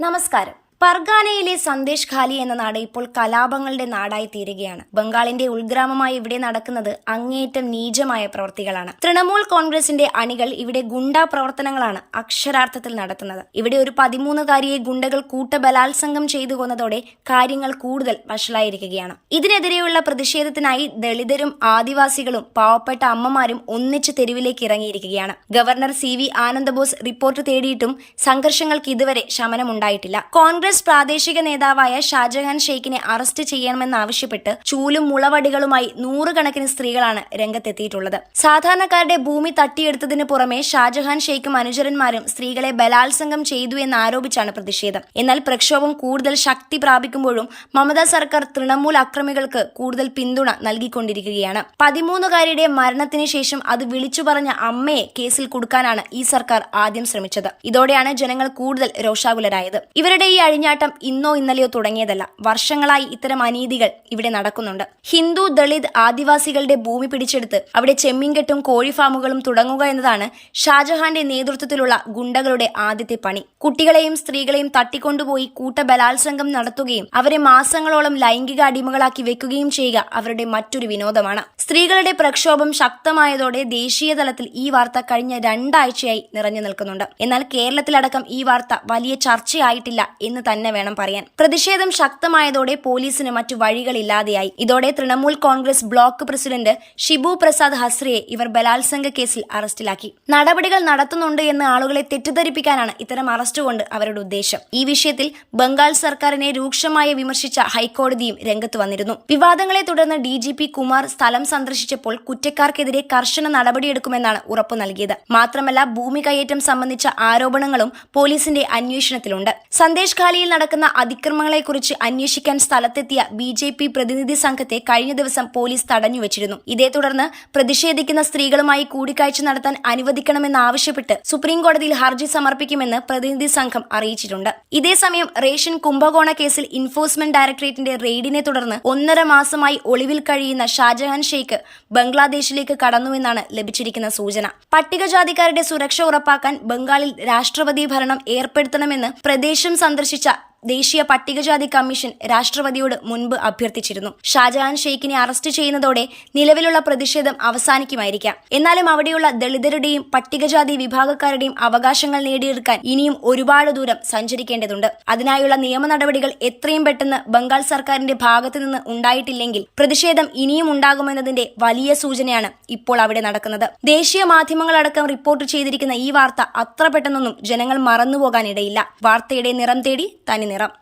നമസ്കാരം. പർഗാനയിലെ സന്ദേശ് ഖാലി എന്ന നാട് ഇപ്പോൾ കലാപങ്ങളുടെ നാടായി തീരുകയാണ്. ബംഗാളിന്റെ ഉൾഗ്രാമമായി ഇവിടെ നടക്കുന്നത് അങ്ങേയറ്റം നീചമായ പ്രവൃത്തികളാണ് തൃണമൂൽ കോൺഗ്രസിന്റെ അണികൾ ഇവിടെ ഗുണ്ടാ പ്രവർത്തനങ്ങളാണ് അക്ഷരാർത്ഥത്തിൽ നടത്തുന്നത്. ഇവിടെ ഒരു പതിമൂന്നുകാരിയെ ഗുണ്ടകൾ കൂട്ടബലാത്സംഗം ചെയ്തു കൊന്നതോടെ കാര്യങ്ങൾ കൂടുതൽ വഷളായിരിക്കുകയാണ്. ഇതിനെതിരെയുള്ള പ്രതിഷേധത്തിനായി ദളിതരും ആദിവാസികളും പാവപ്പെട്ട അമ്മമാരും ഒന്നിച്ച് തെരുവിലേക്ക് ഇറങ്ങിയിരിക്കുകയാണ്. Governor C V Ananda Bose report തേടിയിട്ടും സംഘർഷങ്ങൾക്ക് ഇതുവരെ ശമനമുണ്ടായിട്ടില്ല. കോൺഗ്രസ് പ്രാദേശിക നേതാവായ ഷാജഹാൻ ഷെയ്ഖിനെ അറസ്റ്റ് ചെയ്യണമെന്നാവശ്യപ്പെട്ട് ചൂലും മുളവടികളുമായി നൂറുകണക്കിന് സ്ത്രീകളാണ് രംഗത്തെത്തിയിട്ടുള്ളത്. സാധാരണക്കാരുടെ ഭൂമി തട്ടിയെടുത്തതിന് പുറമെ ഷാജഹാൻ ഷെയ്ഖും അനുചരന്മാരും സ്ത്രീകളെ ബലാത്സംഗം ചെയ്തു എന്നാരോപിച്ചാണ് പ്രതിഷേധം. എന്നാൽ പ്രക്ഷോഭം കൂടുതൽ ശക്തി പ്രാപിക്കുമ്പോഴും മമതാ സർക്കാർ തൃണമൂൽ അക്രമികൾക്ക് കൂടുതൽ പിന്തുണ നൽകിക്കൊണ്ടിരിക്കുകയാണ്. പതിമൂന്നുകാരിയുടെ മരണത്തിന് ശേഷം അത് വിളിച്ചു പറഞ്ഞ അമ്മയെ കേസിൽ കൊടുക്കാനാണ് ഈ സർക്കാർ ആദ്യം ശ്രമിച്ചത്. ഇതോടെയാണ് ജനങ്ങൾ കൂടുതൽ രോഷാകുലരായത്. ഇവരുടെ ഈ അഴിഞ്ഞാട്ടം ഇന്നോ ഇന്നലെയോ തുടങ്ങിയതല്ല. വർഷങ്ങളായി ഇത്തരം അനീതികൾ ഇവിടെ നടക്കുന്നുണ്ട്. ഹിന്ദു ദളിത് ആദിവാസികളുടെ ഭൂമി പിടിച്ചെടുത്ത് അവിടെ ചെമ്മീൻകെട്ടും കോഴി ഫാമുകളും തുടങ്ങുക എന്നതാണ് ഷാജഹാന്റെ നേതൃത്വത്തിലുള്ള ഗുണ്ടകളുടെ ആദ്യത്തെ പണി. കുട്ടികളെയും സ്ത്രീകളെയും തട്ടിക്കൊണ്ടുപോയി കൂട്ടബലാത്സംഗം നടത്തുകയും അവരെ മാസങ്ങളോളം ലൈംഗിക അടിമകളാക്കി വെക്കുകയും ചെയ്യുക അവരുടെ മറ്റൊരു വിനോദമാണ്. സ്ത്രീകളുടെ പ്രക്ഷോഭം ശക്തമായതോടെ ദേശീയ തലത്തിൽ ഈ വാർത്ത കഴിഞ്ഞ രണ്ടാഴ്ചയായി നിറഞ്ഞു നിൽക്കുന്നുണ്ട്. എന്നാൽ കേരളത്തിലടക്കം ഈ വാർത്ത വലിയ ചർച്ചയായിട്ടില്ല എന്ന് തന്നെ വേണം പറയാൻ. പ്രതിഷേധം ശക്തമായതോടെ പോലീസിന് മറ്റു വഴികളില്ലാതെയായി. ഇതോടെ തൃണമൂൽ കോൺഗ്രസ് ബ്ലോക്ക് പ്രസിഡന്റ് ഷിബു പ്രസാദ് ഹസ്രയെ ഇവർ ബലാത്സംഗ കേസിൽ അറസ്റ്റിലാക്കി. നടപടികൾ നടത്തുന്നുണ്ട് എന്ന് ആളുകളെ തെറ്റിദ്ധരിപ്പിക്കാനാണ് ഇത്തരം അറസ്റ്റ് കൊണ്ട് അവരുടെ ഉദ്ദേശം. ഈ വിഷയത്തിൽ ബംഗാൾ സർക്കാരിനെ രൂക്ഷമായി വിമർശിച്ച ഹൈക്കോടതിയും രംഗത്ത് വന്നിരുന്നു. വിവാദങ്ങളെ തുടർന്ന് ഡി ജി പി കുമാർ സ്ഥലം സന്ദർശിച്ചപ്പോൾ കുറ്റക്കാർക്കെതിരെ കർശന നടപടിയെടുക്കുമെന്നാണ് ഉറപ്പു നൽകിയത്. മാത്രമല്ല ഭൂമി കയ്യേറ്റം സംബന്ധിച്ച ആരോപണങ്ങളും പോലീസിന്റെ അന്വേഷണത്തിലുണ്ട്. സന്ദേശ് ഖാലിയിൽ നടക്കുന്ന അതിക്രമങ്ങളെക്കുറിച്ച് അന്വേഷിക്കാൻ സ്ഥലത്തെത്തിയ ബി ജെ പി പ്രതിനിധി സംഘത്തെ കഴിഞ്ഞ ദിവസം പോലീസ് തടഞ്ഞുവച്ചിരുന്നു ഇതേ തുടർന്ന് പ്രതിഷേധിക്കുന്ന സ്ത്രീകളുമായി കൂടിക്കാഴ്ച നടത്താൻ അനുവദിക്കണമെന്നാവശ്യപ്പെട്ട് സുപ്രീംകോടതിയിൽ ഹർജി സമർപ്പിക്കുമെന്ന് പ്രതിനിധി സംഘം അറിയിച്ചിട്ടുണ്ട്. ഇതേസമയം റേഷൻ കുംഭകോണ കേസിൽ ഇൻഫോഴ്സ്മെന്റ് ഡയറക്ടറേറ്റിന്റെ റെയ്ഡിനെ തുടർന്ന് ഒന്നര മാസമായി ഒളിവിൽ കഴിയുന്ന ഷാജഹാൻ ഷെയ്ഖ് ബംഗ്ലാദേശിലേക്ക് കടന്നുവെന്നാണ് ലഭിച്ചിരിക്കുന്ന സൂചന. പട്ടികജാതിക്കാരുടെ സുരക്ഷ ഉറപ്പാക്കാൻ ബംഗാളിൽ രാഷ്ട്രപതി ഭരണം ഏർപ്പെടുത്തണമെന്ന് പ്രദേശം സന്ദർശിച്ച ゃ ദേശീയ പട്ടികജാതി കമ്മീഷൻ രാഷ്ട്രപതിയോട് മുൻപ് അഭ്യർത്ഥിച്ചിരുന്നു. ഷാജഹാൻ ഷെയ്ഖിനെ അറസ്റ്റ് ചെയ്യുന്നതോടെ നിലവിലുള്ള പ്രതിഷേധം അവസാനിക്കുമായിരിക്കാം. എന്നാലും അവിടെയുള്ള ദളിതരുടെയും പട്ടികജാതി വിഭാഗക്കാരുടെയും അവകാശങ്ങൾ നേടിയെടുക്കാൻ ഇനിയും ഒരുപാട് ദൂരം സഞ്ചരിക്കേണ്ടതുണ്ട്. അതിനായുള്ള നിയമ നടപടികൾ എത്രയും പെട്ടെന്ന് ബംഗാൾ സർക്കാരിന്റെ ഭാഗത്തു നിന്ന് ഉണ്ടായിട്ടില്ലെങ്കിൽ പ്രതിഷേധം ഇനിയും ഉണ്ടാകുമെന്നതിന്റെ വലിയ സൂചനയാണ് ഇപ്പോൾ അവിടെ നടക്കുന്നത്. ദേശീയ മാധ്യമങ്ങളടക്കം റിപ്പോർട്ട് ചെയ്തിരിക്കുന്ന ഈ വാർത്ത അത്ര പെട്ടെന്നൊന്നും ജനങ്ങൾ മറന്നുപോകാനിടയില്ല. വാർത്തയുടെ നിറം തേടി തനി നിറം.